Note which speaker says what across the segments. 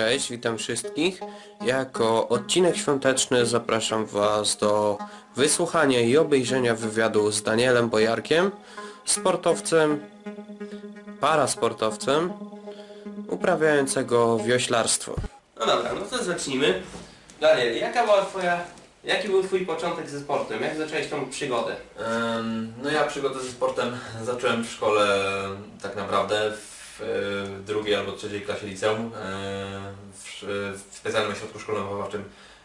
Speaker 1: Cześć, witam wszystkich. Jako odcinek świąteczny zapraszam Was do wysłuchania i obejrzenia wywiadu z Danielem Bojarkiem, sportowcem, parasportowcem, uprawiającego wioślarstwo.
Speaker 2: No dobra, no to zacznijmy. Daniel, jaka była twoja, jaki był twój początek ze sportem? Jak zacząłeś tą przygodę?
Speaker 3: Em, No ja przygodę ze sportem zacząłem w szkole tak naprawdę w, e, drugiej albo trzeciej klasie liceum e, w, w specjalnym ośrodku szkolno-wychowawczym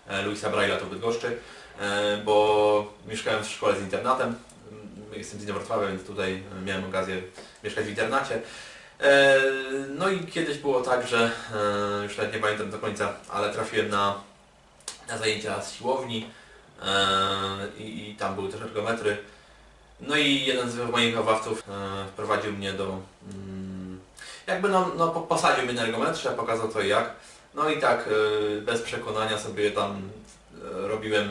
Speaker 3: e, Luisa Braille'a tu w Bydgoszczy, e, bo mieszkałem w szkole z internatem. Mm, Jestem z Inowrocławia, więc tutaj miałem okazję mieszkać w internacie. No i kiedyś było tak, że już nawet nie pamiętam do końca, ale trafiłem na, na zajęcia z siłowni i, i tam były też ergometry. No i jeden z moich wychowawców wprowadził mnie do... Jakby no, no po- posadził mnie na ergometrze, pokazał co i jak. No i tak e, bez przekonania sobie tam e, robiłem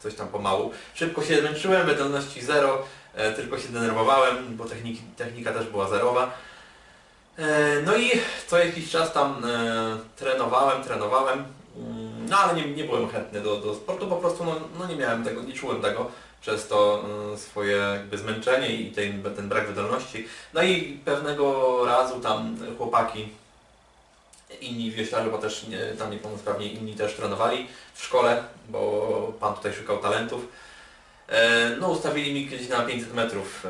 Speaker 3: coś tam pomału. Szybko się zmęczyłem, wydolności zero, e, tylko się denerwowałem, bo techniki, technika też była zerowa. E, No i co jakiś czas tam e, trenowałem, trenowałem, mm, no ale nie, nie byłem chętny do, do sportu, po prostu no, no nie miałem tego, nie czułem tego przez to y, swoje jakby zmęczenie i ten, ten brak wydolności. No i pewnego razu tam chłopaki, inni wioślarze, bo też nie, tam niepełnosprawni inni też trenowali w szkole, bo pan tutaj szukał talentów. E, No ustawili mi kiedyś na 500 metrów e,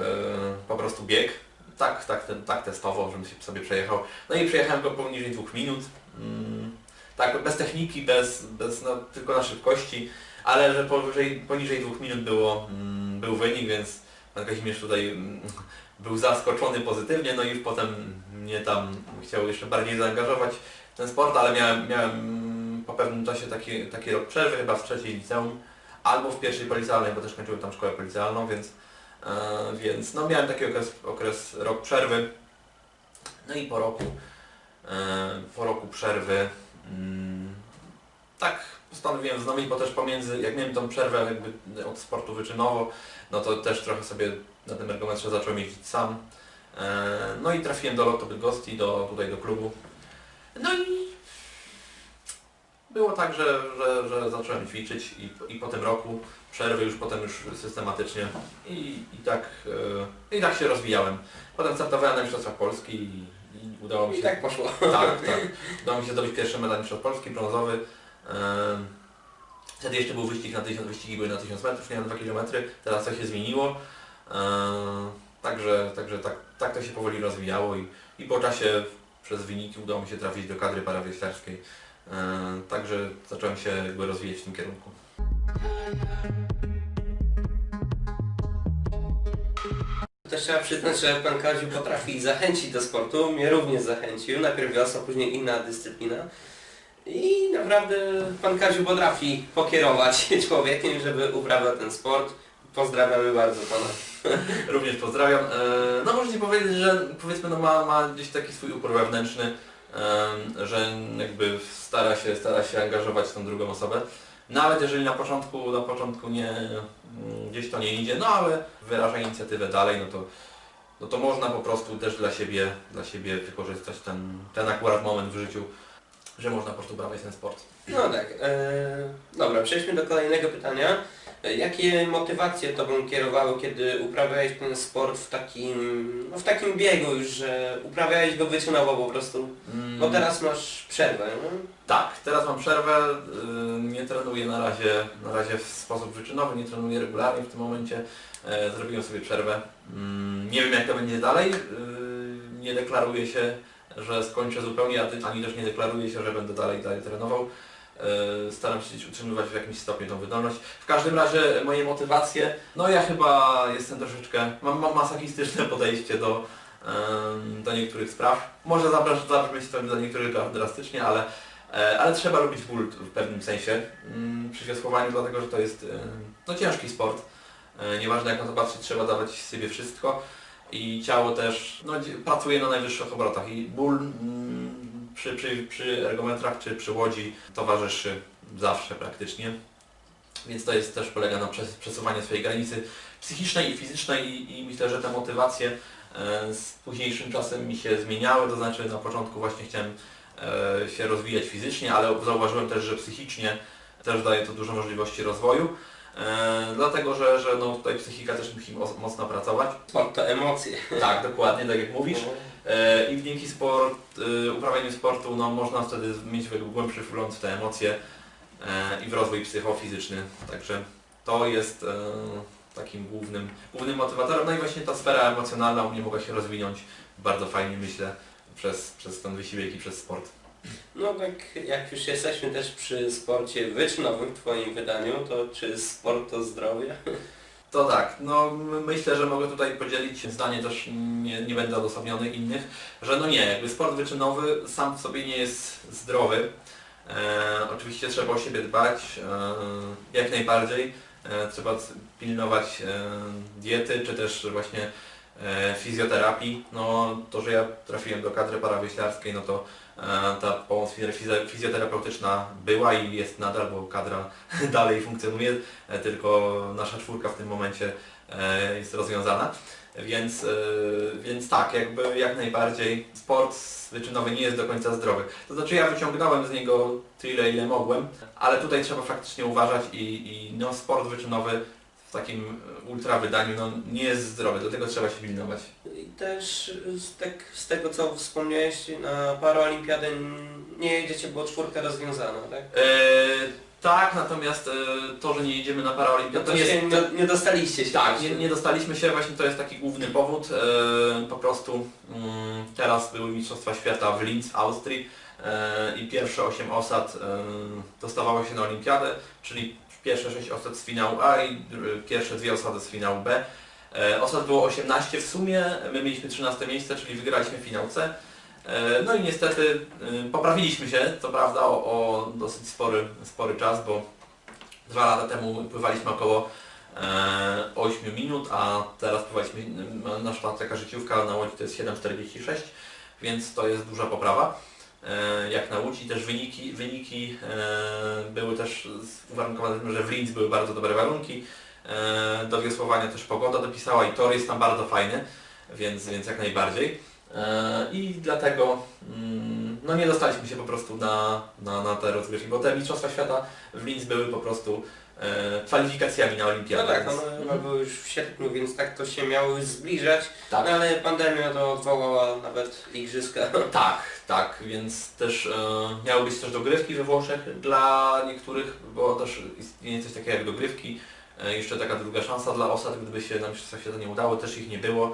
Speaker 3: po prostu bieg. Tak, tak, tak testowo, żebym się sobie przejechał. No i przejechałem go poniżej dwóch minut. Mm, Tak, bez techniki, bez, bez no, tylko na szybkości ale że powyżej, poniżej dwóch minut było, mm, był wynik, więc pan Kazimierz tutaj mm, był zaskoczony pozytywnie, no i potem mnie tam chciał jeszcze bardziej zaangażować w ten sport, ale miałem, miałem mm, po pewnym czasie taki, taki rok przerwy, chyba w trzeciej liceum, albo w pierwszej policjalnej, bo też kończyłem tam szkołę policjalną, więc, e, więc no miałem taki okres, okres rok przerwy. No i po roku, e, po roku przerwy tak postanowiłem znowić, bo też pomiędzy, jak miałem tą przerwę jakby od sportu wyczynowo, no to też trochę sobie na tym ergometrze zacząłem jeździć sam. E, No i trafiłem do Lotto Bydgoszczy, do, tutaj do klubu. No i było tak, że, że, że zacząłem ćwiczyć i, i po tym roku przerwy już potem już systematycznie i, i, tak, e, i tak się rozwijałem. Potem startowałem na Mistrzostwach Polski i, i udało mi się...
Speaker 2: I tak poszło.
Speaker 3: Tak, tak. Udało mi się zdobyć pierwszy medal mistrzostw Polski, brązowy. Wtedy jeszcze był wyścig na 1000, wyścigi były na 1000 metrów, nie na 2 km. Teraz to się zmieniło. Także, także tak, tak to się powoli rozwijało i, i po czasie przez wyniki udało mi się trafić do kadry parawioślarskiej. Em, Także zacząłem się jakby rozwijać w tym kierunku.
Speaker 2: Też trzeba przyznać, że pan Kaziu potrafi zachęcić do sportu. Mnie również zachęcił. Najpierw wiosła, później inna dyscyplina. I naprawdę pan Kaziu potrafi pokierować człowiekiem, żeby uprawiał ten sport. Pozdrawiamy bardzo pana.
Speaker 3: Również pozdrawiam. E, No można ci powiedzieć, że powiedzmy no ma, ma gdzieś taki swój upór wewnętrzny, że jakby stara się, stara się angażować tą drugą osobę. Nawet jeżeli na początku, na początku nie, mm, gdzieś to nie idzie, no ale wyraża inicjatywę dalej, no to, no to można po prostu też dla siebie, dla siebie wykorzystać ten, ten akurat moment w życiu, że można po prostu uprawiać ten sport.
Speaker 2: No tak. E, dobra, przejdźmy do kolejnego pytania. E, Jakie motywacje Tobą kierowały, kiedy uprawiałeś ten sport w takim, no w takim biegu już, że uprawiałeś go wyczynowo po prostu?
Speaker 3: Mm.
Speaker 2: Bo teraz masz przerwę, no?
Speaker 3: Tak, teraz mam przerwę, y, nie trenuję na razie, na razie w sposób wyczynowy, nie trenuję regularnie w tym momencie, e, zrobiłem sobie przerwę. Mm, Nie wiem jak to będzie dalej, y, nie deklaruję się, że skończę zupełnie, a ty- ani też nie deklaruję się, że będę dalej, dalej trenował. E, Staram się utrzymywać w jakimś stopniu tą wydolność. W każdym razie moje motywacje, no ja chyba jestem troszeczkę, mam, mam masochistyczne podejście do, do niektórych spraw. Może zabrzmi zabrzmieć to dla niektórych dra- drastycznie, ale E, Ale trzeba lubić ból w pewnym sensie mm, przy wiosłowaniu, dlatego że to jest no, ciężki sport. E, Nieważne jak na to patrzeć, trzeba dawać z siebie wszystko i ciało też no, pracuje na najwyższych obrotach i ból mm, przy, przy, przy ergometrach czy przy łodzi towarzyszy zawsze praktycznie. Więc to jest też polega na przes- przesuwaniu swojej granicy psychicznej i fizycznej i, i myślę, że te motywacje e, z późniejszym czasem mi się zmieniały, to znaczy na początku właśnie chciałem e, się rozwijać fizycznie, ale zauważyłem też, że psychicznie też daje to dużo możliwości rozwoju. E, dlatego, że, że no, tutaj psychika też musi mo- mocno pracować.
Speaker 2: Sport to emocje.
Speaker 3: Tak, dokładnie, tak jak mówisz. E, I dzięki sport, e, uprawianiu sportu no, można wtedy mieć głębszy wgląd w te emocje e, i w rozwój psychofizyczny. Także to jest e, takim głównym, głównym motywatorem. No i właśnie ta sfera emocjonalna u mnie mogła się rozwinąć bardzo fajnie, myślę, przez, przez ten wysiłek i przez sport.
Speaker 2: No tak jak już jesteśmy też przy sporcie wyczynowym w Twoim wydaniu, to czy sport to zdrowie?
Speaker 3: To tak, no myślę, że mogę tutaj podzielić zdanie też nie, nie będę odosobniony innych, że no nie, jakby sport wyczynowy sam w sobie nie jest zdrowy. E, oczywiście trzeba o siebie dbać, e, jak najbardziej. E, trzeba pilnować e, diety, czy też właśnie e, fizjoterapii. No to, że ja trafiłem do kadry parawieślarskiej, no to ta pomoc fizjoterapeutyczna była i jest nadal, bo kadra dalej funkcjonuje, e, tylko nasza czwórka w tym momencie e, jest rozwiązana. Więc, e, więc tak, jakby jak najbardziej sport wyczynowy nie jest do końca zdrowy. To znaczy ja wyciągnąłem z niego tyle ile mogłem, ale tutaj trzeba faktycznie uważać i, i no, sport wyczynowy w takim ultra wydaniu no, nie jest zdrowy, do tego trzeba się pilnować.
Speaker 2: Też z, tak, z tego co wspomniałeś, na paraolimpiadę nie jedziecie, bo czwórka rozwiązana, tak?
Speaker 3: E, tak, natomiast e, to, że nie jedziemy na
Speaker 2: No
Speaker 3: Paraolimpiadę,
Speaker 2: to
Speaker 3: to
Speaker 2: się nie, nie dostaliście się.
Speaker 3: Tak, nie, nie dostaliśmy się, właśnie to jest taki główny powód. E, po prostu mm, teraz były Mistrzostwa Świata w Linz Austrii e, i pierwsze 8 osad e, dostawało się na Olimpiadę, czyli pierwsze 6 osad z finału A i pierwsze dwie osady z finału B. E, osad było 18 w sumie, my mieliśmy 13 miejsce, czyli wygraliśmy finał C. E, No i niestety e, poprawiliśmy się, co prawda o, o dosyć spory, spory czas, bo dwa lata temu pływaliśmy około e, 8 minut, a teraz pływaliśmy, nasza taka życiówka na Łodzi to jest 7,46, więc to jest duża poprawa. Jak na Łódź i też wyniki, wyniki były też uwarunkowane tym, że w Linz były bardzo dobre warunki. E, do wiosłowania też pogoda dopisała i tor jest tam bardzo fajny, więc, więc jak najbardziej. E, I dlatego mm, no nie dostaliśmy się po prostu na, na, na te rozgrywki, bo te Mistrzostwa Świata w Linz były po prostu e, kwalifikacjami na
Speaker 2: No
Speaker 3: Olimpiadę.
Speaker 2: tak,
Speaker 3: więc-
Speaker 2: one chyba były już w sierpniu, więc tak to się miało zbliżać.
Speaker 3: tak.
Speaker 2: No ale pandemia to odwołała nawet igrzyska.
Speaker 3: Tak, tak, więc też e, miały być też dogrywki we Włoszech dla niektórych, bo też istnieje coś takiego jak dogrywki. E, jeszcze taka druga szansa dla osad, gdyby się na Mistrzostwach Świata nie udało, też ich nie było.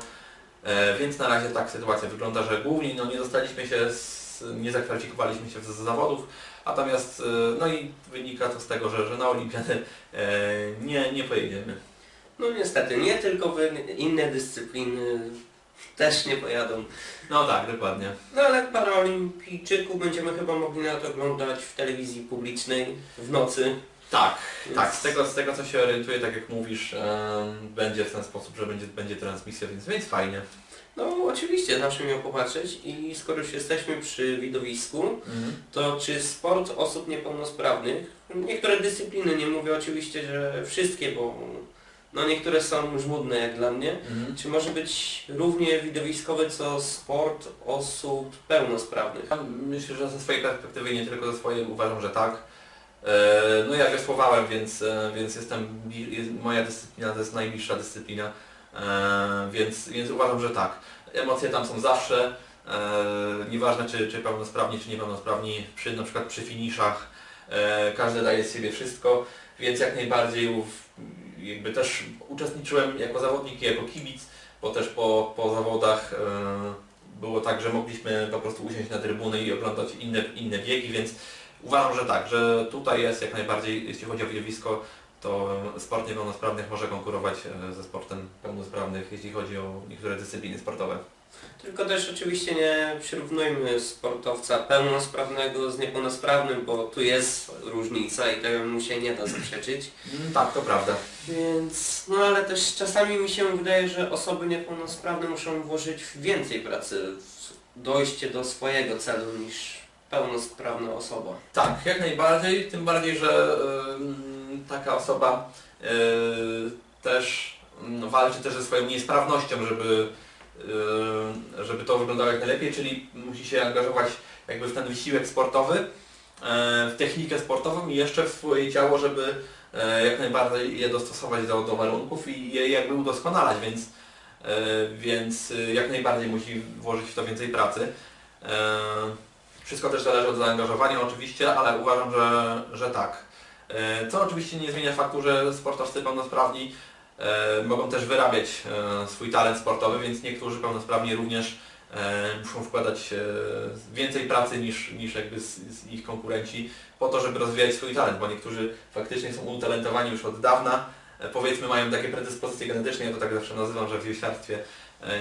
Speaker 3: E, więc na razie tak sytuacja wygląda, że głównie no, nie dostaliśmy się, z, nie zakwalifikowaliśmy się z zawodów, natomiast e, no i wynika to z tego, że, że na Olimpiadę nie, nie pojedziemy.
Speaker 2: No niestety, nie tylko wy, inne dyscypliny też nie pojadą.
Speaker 3: No tak, dokładnie.
Speaker 2: No ale paraolimpijczyków będziemy chyba mogli nawet oglądać w telewizji publicznej w nocy.
Speaker 3: Tak,
Speaker 2: Więc-
Speaker 3: Tak, z tego, z tego co się orientuję, tak jak mówisz, będzie w ten sposób, że będzie, będzie transmisja, więc, więc fajnie.
Speaker 2: No oczywiście, zawsze miał popatrzeć i skoro już jesteśmy przy widowisku, to czy sport osób niepełnosprawnych, niektóre dyscypliny, nie mówię oczywiście, że wszystkie, bo no niektóre są żmudne jak dla mnie,
Speaker 3: Mhm.
Speaker 2: czy może być równie widowiskowy co sport osób pełnosprawnych?
Speaker 3: Ja Myślę, że ze swojej perspektywy, nie tylko ze swojej, uważam, że tak. E, No ja wiosłowałem, więc, e, więc jestem, moja dyscyplina to jest najbliższa dyscyplina, e, więc, więc uważam, że tak. Emocje tam są zawsze, nieważne czy, czy pełnosprawni, czy niepełnosprawni, przy, na przykład przy finiszach, każdy daje z siebie wszystko, więc jak najbardziej jakby też uczestniczyłem jako zawodnik i jako kibic, bo też po, po zawodach było tak, że mogliśmy po prostu usiąść na trybuny i oglądać inne, inne biegi, więc uważam, że tak, że tutaj jest jak najbardziej, jeśli chodzi o widowisko, to sport niepełnosprawnych może konkurować e, ze sportem pełnosprawnych, jeśli chodzi o niektóre dyscypliny sportowe.
Speaker 2: Tylko też oczywiście nie przyrównujmy sportowca pełnosprawnego z niepełnosprawnym, bo tu jest różnica i temu się nie da zaprzeczyć.
Speaker 3: Mm, tak, to prawda.
Speaker 2: Więc, no ale też czasami mi się wydaje, że osoby niepełnosprawne muszą włożyć więcej pracy w dojście do swojego celu niż pełnosprawna osoba.
Speaker 3: Tak, jak najbardziej, tym bardziej, że ym, taka osoba y, też mm, walczy też ze swoją niesprawnością, żeby, y, żeby to wyglądało jak najlepiej, czyli musi się angażować jakby w ten wysiłek sportowy, e, w technikę sportową i jeszcze w swoje ciało, żeby e, jak najbardziej je dostosować do, do warunków i je jakby udoskonalać, więc, e, więc jak najbardziej musi włożyć w to więcej pracy. E, Wszystko też zależy od zaangażowania oczywiście, ale uważam, że, że tak. E, Co oczywiście nie zmienia faktu, że sportowcy pełnosprawni e, mogą też wyrabiać e, swój talent sportowy, więc niektórzy pełnosprawni również muszą wkładać więcej pracy niż, niż jakby z, z ich konkurenci po to, żeby rozwijać swój talent, bo niektórzy faktycznie są utalentowani już od dawna, powiedzmy mają takie predyspozycje genetyczne, ja to tak zawsze nazywam, że w wioślarstwie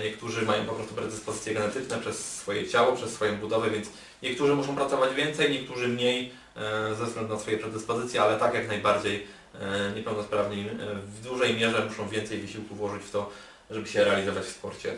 Speaker 3: niektórzy mają po prostu predyspozycje genetyczne przez swoje ciało, przez swoją budowę, więc niektórzy muszą pracować więcej, niektórzy mniej e, ze względu na swoje predyspozycje, ale tak jak najbardziej e, niepełnosprawni e, w dużej mierze muszą więcej wysiłku włożyć w to, żeby się realizować w sporcie.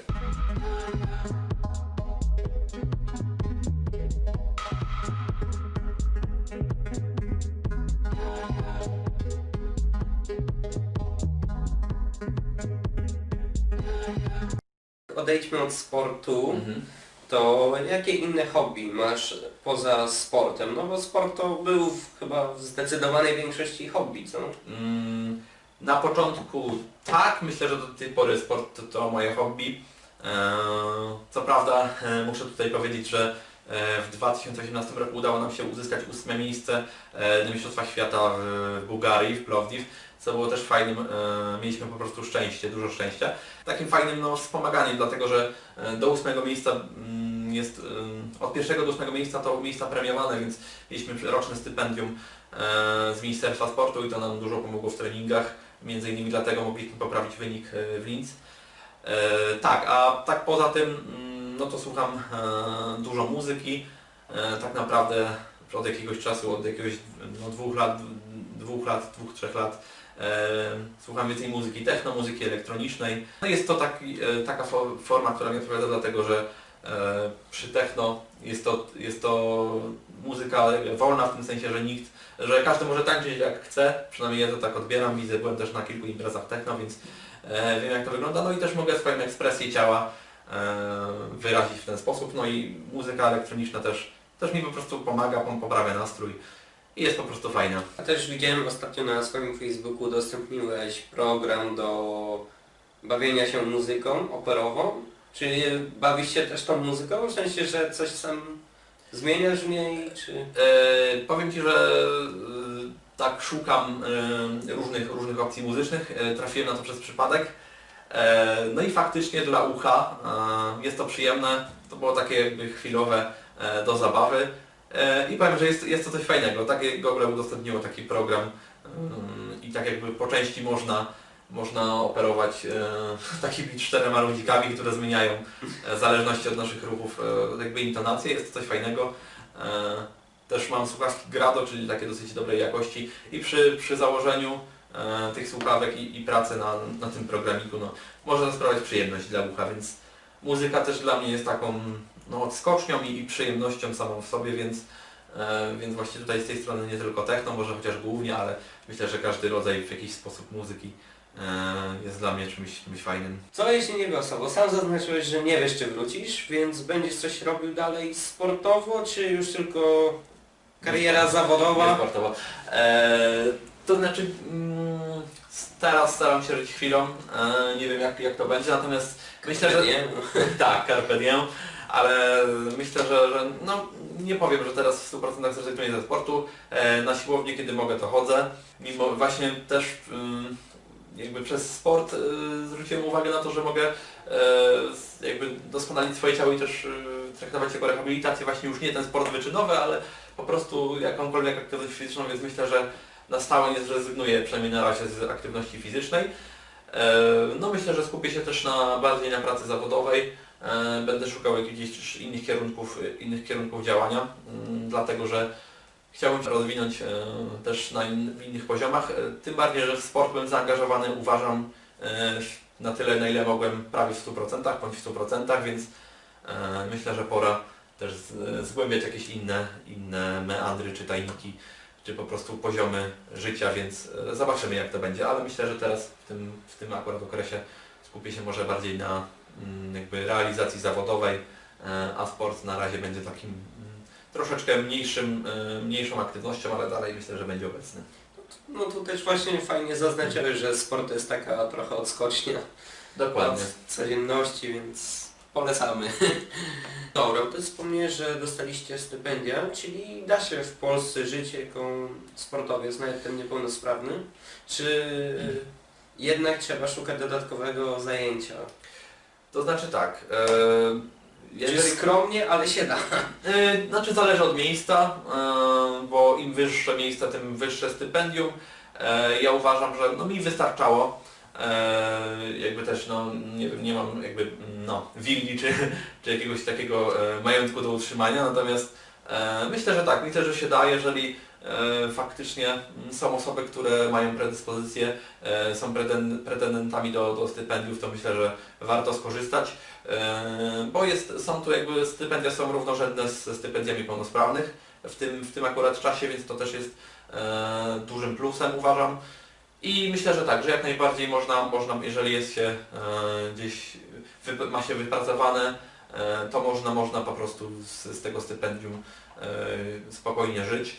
Speaker 2: Odejdźmy od sportu.
Speaker 3: Mhm.
Speaker 2: To jakie inne hobby masz poza sportem? No bo sport to był w, chyba w zdecydowanej większości hobby, co?
Speaker 3: Mm, Na początku tak, myślę, że do tej pory sport to, to moje hobby. E, Co prawda e, muszę tutaj powiedzieć, że e, w 2018 roku udało nam się uzyskać ósme miejsce e, na Mistrzostwach Świata w Bułgarii, w Plovdiv, co było też fajnym, e, mieliśmy po prostu szczęście, dużo szczęścia. Takim fajnym no, wspomaganiem, dlatego że e, do ósmego miejsca mm, jest, e, od pierwszego do ósmego miejsca to miejsca premiowane, więc mieliśmy roczne stypendium z Ministerstwa Sportu i to nam dużo pomogło w treningach. Między innymi dlatego mogliśmy poprawić wynik w Linz. Tak, a tak poza tym, mm, no to słucham dużo muzyki. Tak naprawdę od jakiegoś czasu, od jakiegoś no, dwóch lat, dwóch lat, dwóch, trzech lat słucham więcej muzyki techno, muzyki elektronicznej. No jest to taki, e, taka fo- forma, która mi odpowiada, dlatego że e, przy techno jest to, jest to muzyka wolna w tym sensie, że nikt, że każdy może tańczyć jak chce, przynajmniej ja to tak odbieram, widzę, byłem też na kilku imprezach techno, więc e, wiem jak to wygląda, no i też mogę swoją ekspresję ciała wyrazić w ten sposób, no i muzyka elektroniczna też, też mi po prostu pomaga, pom- poprawia nastrój i jest po prostu fajna.
Speaker 2: A też widziałem ostatnio na swoim Facebooku udostępniłeś program do bawienia się muzyką operową. Czy bawisz się też tą muzyką? W sensie, że coś sam zmieniasz w niej, czy...
Speaker 3: E, powiem Ci, że e, tak szukam e, różnych, różnych opcji muzycznych. E, trafiłem na to przez przypadek. E, no i faktycznie dla ucha e, jest to przyjemne. To było takie jakby chwilowe e, do zabawy. E, I powiem, że jest, jest to coś fajnego. Takie Google udostępniło taki program mm, i tak jakby po części można, można operować e, takimi czterema ludzikami, które zmieniają e, w zależności od naszych ruchów e, jakby intonację. Jest to coś fajnego. E, Też mam słuchawki Grado, czyli takie dosyć dobrej jakości i przy, przy założeniu e, tych słuchawek i, i pracy na, na tym programiku no, może to sprawiać przyjemność dla ucha, więc muzyka też dla mnie jest taką no, odskocznią i, i przyjemnością samą w sobie, więc, e, więc właśnie tutaj z tej strony nie tylko techno, może chociaż głównie, ale myślę, że każdy rodzaj w jakiś sposób muzyki e, jest dla mnie czymś, czymś fajnym.
Speaker 2: Co jeśli nie wiosło? Bo sam zaznaczyłeś, że nie wiesz czy wrócisz, więc będziesz coś robił dalej sportowo, czy już tylko kariera
Speaker 3: Nie
Speaker 2: zawodowa?
Speaker 3: sportowo. E, to znaczy mm, teraz staram się żyć chwilą, e, nie wiem jak, jak to będzie, natomiast myślę, że
Speaker 2: Nie?
Speaker 3: tak, carpe diem, ale myślę, że, że no, nie powiem, że teraz w 100% zrezygnuję ze sportu. E, na siłownię, kiedy mogę, to chodzę. Mimo właśnie też ym, jakby przez sport y, zwróciłem uwagę na to, że mogę e, jakby doskonalić swoje ciało i też traktować jako rehabilitację właśnie już nie ten sport wyczynowy, ale po prostu jakąkolwiek aktywność fizyczną, więc myślę, że na stałe nie zrezygnuję, przynajmniej na razie z aktywności fizycznej. E, No myślę, że skupię się też na bardziej na pracy zawodowej. E, Będę szukał jakichś innych kierunków, innych kierunków działania, mm, dlatego że chciałbym się rozwinąć e, też na innych poziomach. E, Tym bardziej, że w sport byłem zaangażowany, uważam, na tyle, na ile mogłem, prawie w 100%, bądź w 100%, więc myślę, że pora też zgłębiać jakieś inne, inne meandry czy tajniki, czy po prostu poziomy życia, więc zobaczymy jak to będzie, ale myślę, że teraz w tym, w tym akurat okresie skupię się może bardziej na jakby realizacji zawodowej, e, a sport na razie będzie takim mm, troszeczkę mniejszym, e, mniejszą aktywnością, ale dalej myślę, że będzie obecny.
Speaker 2: No tu też właśnie fajnie zaznaczyłeś, że sport to jest taka trochę odskocznia
Speaker 3: Dokładnie.
Speaker 2: od codzienności, więc polecamy. Dobra, to wspomniałeś, że dostaliście stypendia, czyli da się w Polsce żyć jako sportowiec, nawet ten niepełnosprawny, czy jednak trzeba szukać dodatkowego zajęcia?
Speaker 3: To znaczy tak, e,
Speaker 2: Jeżeli
Speaker 3: jeżeli
Speaker 2: skromnie, ale się da.
Speaker 3: E, Znaczy zależy od miejsca, e, bo im wyższe miejsca, tym wyższe stypendium. Ja uważam, że no mi wystarczało. Jakby też no nie, nie mam jakby no willi czy, czy jakiegoś takiego majątku do utrzymania, natomiast myślę, że tak, myślę, że się da, jeżeli faktycznie mm, są osoby, które mają predyspozycje, e, są preten- pretendentami do, do stypendiów, to myślę, że warto skorzystać. E, bo jest, są tu jakby stypendia są równorzędne z stypendiami pełnosprawnych w tym, w tym akurat czasie, więc to też jest e, dużym plusem uważam. I myślę, że tak, że jak najbardziej można, można jeżeli jest się e, gdzieś, ma się wypracowane, e, to można, można po prostu z, z tego stypendium e, spokojnie żyć.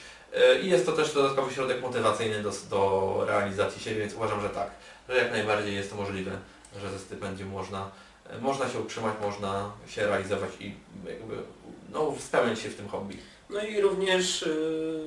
Speaker 3: I jest to też dodatkowy środek motywacyjny do, do realizacji siebie, więc uważam, że tak, że jak najbardziej jest to możliwe, że ze stypendium można można się utrzymać, można się realizować i jakby no, spełniać się w tym hobby.
Speaker 2: No i również y,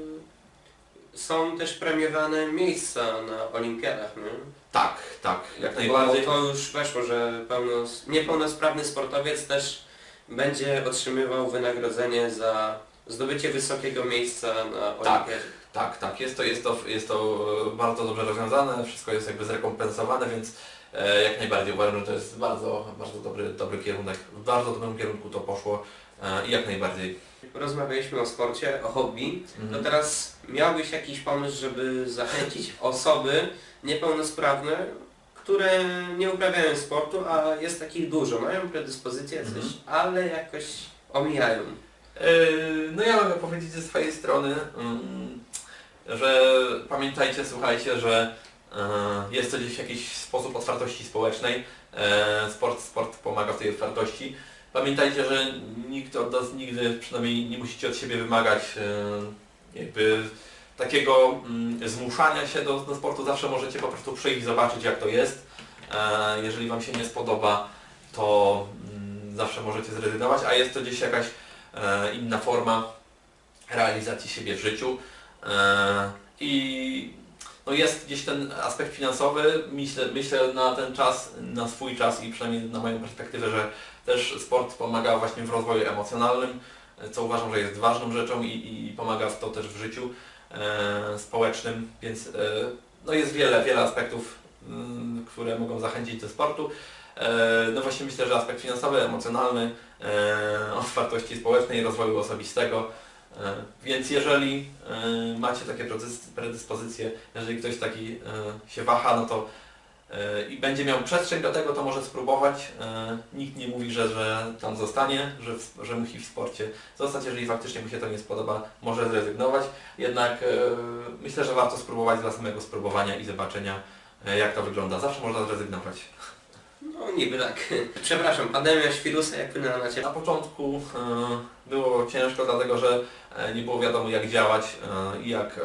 Speaker 2: są też premiowane miejsca na olimpiadach, nie?
Speaker 3: Tak, tak, jak
Speaker 2: Bo
Speaker 3: najbardziej.
Speaker 2: to już weszło, że pełnos, niepełnosprawny sportowiec też będzie otrzymywał wynagrodzenie za zdobycie wysokiego miejsca na
Speaker 3: Tak.
Speaker 2: olimpiadzie.
Speaker 3: Tak, tak, jest to, jest, to, jest to e, bardzo dobrze rozwiązane, wszystko jest jakby zrekompensowane, więc e, jak najbardziej uważam, że to jest bardzo, bardzo dobry, dobry kierunek. W bardzo dobrym kierunku to poszło e, i jak najbardziej.
Speaker 2: Rozmawialiśmy o sporcie, o hobby. To
Speaker 3: Mhm.
Speaker 2: teraz miałbyś jakiś pomysł, żeby zachęcić osoby niepełnosprawne, które nie uprawiają sportu, a jest takich dużo, mają predyspozycje coś,
Speaker 3: Mhm.
Speaker 2: ale jakoś omijają.
Speaker 3: Yy, No ja mogę powiedzieć ze swojej strony, mm, że pamiętajcie, słuchajcie, że yy, jest to gdzieś jakiś sposób otwartości społecznej. Yy, Sport, sport pomaga w tej otwartości. Pamiętajcie, że nikt od nas nigdy, przynajmniej nie musicie od siebie wymagać jakby takiego mm, zmuszania się do, do sportu. Zawsze możecie po prostu przyjść i zobaczyć jak to jest. Jeżeli Wam się nie spodoba, to mm, zawsze możecie zrezygnować, a jest to gdzieś jakaś inna forma realizacji siebie w życiu. E, I no jest gdzieś ten aspekt finansowy, myślę, myślę na ten czas, na swój czas i przynajmniej na moją perspektywę, że też sport pomaga właśnie w rozwoju emocjonalnym, e, co uważam, że jest ważną rzeczą i, i pomaga w to też w życiu e, społecznym, więc e, no jest wiele, wiele aspektów, mm, które mogą zachęcić do sportu. E, No właśnie myślę, że aspekt finansowy, emocjonalny, e, otwartości społecznej, rozwoju osobistego. E, Więc jeżeli macie takie predys- predyspozycje, jeżeli ktoś taki się waha, no to i będzie miał przestrzeń do tego, to może spróbować. Nikt nie mówi, że, że tam zostanie, że, że musi w sporcie zostać. Jeżeli faktycznie mu się to nie spodoba, może zrezygnować. Jednak myślę, że warto spróbować dla samego spróbowania i zobaczenia, jak to wygląda. Zawsze można zrezygnować.
Speaker 2: No niby tak. Przepraszam, pandemia świrusa jak wpłynęła na Ciebie?
Speaker 3: Na początku e, było ciężko, dlatego że e, nie było wiadomo jak działać e, i jak, e,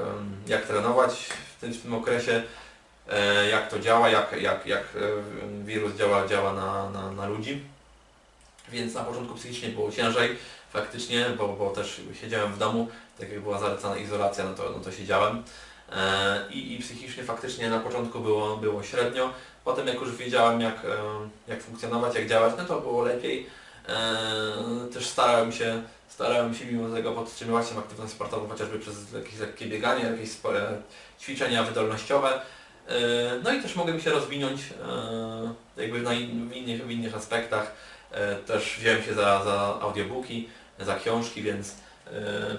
Speaker 3: jak trenować w tym, w tym okresie, e, jak to działa, jak, jak, jak e, wirus działa, działa na, na, na ludzi. Więc na początku psychicznie było ciężej faktycznie, bo, bo też siedziałem w domu, tak jak była zalecana izolacja, no to, no to siedziałem. E, I, I psychicznie faktycznie na początku było, było średnio. Potem jak już wiedziałem jak, e, jak funkcjonować, jak działać, no to było lepiej. E, Też starałem się, starałem się mimo tego podtrzymywać tą aktywność sportową chociażby przez jakieś lekkie bieganie, jakieś ćwiczenia wydolnościowe. No i też mogłem się rozwinąć jakby w, innych, w innych aspektach. Też wziąłem się za, za audiobooki, za książki, więc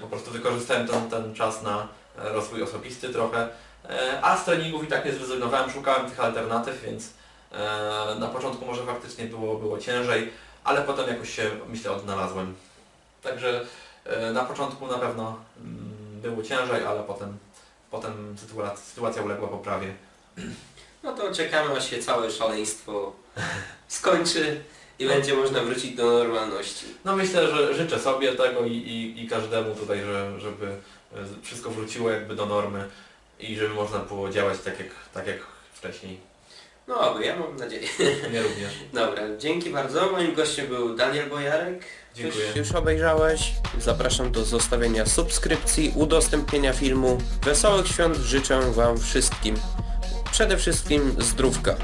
Speaker 3: po prostu wykorzystałem ten, ten czas na rozwój osobisty trochę. E, A z treningów i tak nie zrezygnowałem, szukałem tych alternatyw, więc e, na początku może faktycznie było, było ciężej, ale potem jakoś się myślę odnalazłem. Także e, na początku na pewno mm, było ciężej, ale potem, potem sytuacja, sytuacja uległa poprawie.
Speaker 2: No to czekamy aż się całe szaleństwo skończy i będzie można wrócić do normalności.
Speaker 3: No myślę, że życzę sobie tego i, i, i każdemu tutaj, że, żeby wszystko wróciło jakby do normy i żeby można było działać tak jak, tak jak wcześniej.
Speaker 2: No oby, ja mam nadzieję.
Speaker 3: Ja również.
Speaker 2: Dobra, dzięki bardzo. Moim gościem był Daniel Bojarek.
Speaker 3: Dziękuję.
Speaker 1: Już obejrzałeś? Zapraszam do zostawienia subskrypcji, udostępnienia filmu. Wesołych świąt życzę Wam wszystkim. Przede wszystkim zdrówka.